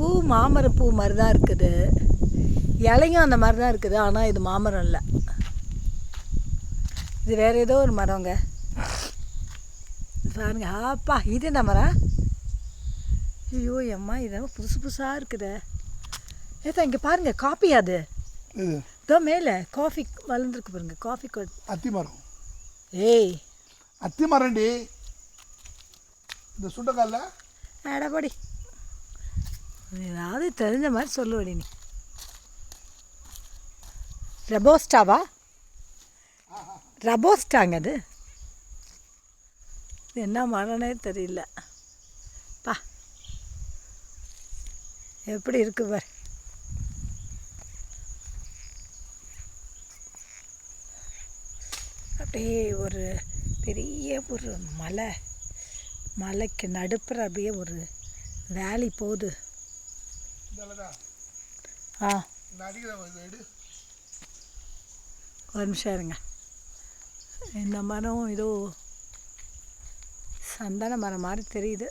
பூ மாமரம் பூ மாதிரி தான் இருக்குது. இலையும் அந்த மாதிரி தான் இருக்குது ஆனால் இது மாமரம் இல்லை. இது வேறு ஏதோ ஒரு மரங்க. பாருங்க ஆப்பா இது என்ன மரம்? ஐயோ அம்மா இதெல்லாம் புதுசு புதுசாக இருக்குதே. ஏதா இங்கே பாருங்க காப்பி அது. இது. மேலே காஃபி வளர்ந்துருக்கு பாருங்க காஃபி அத்தி மரம். ஏய். அத்தி மரம்டி இந்த சுண்டக்கால்ல? அடபடி ஏதாவது தெரிஞ்ச மாதிரி சொல்லுவடி நீ ரபோஸ்டாவா? ரபோஸ்டாங்க அது. என்ன மரம்னே தெரியல. பா. எப்படி இருக்கு பார். அப்படியே ஒரு பெரிய ஒரு மலை. மலைக்கு நடுப்புற அப்படியே ஒரு வேலி போகுது. ஆ. ஒரு நிமிஷம் இருங்க. இந்த மரம் ஏதோ சந்தன மரம் மாதிரி தெரியுது.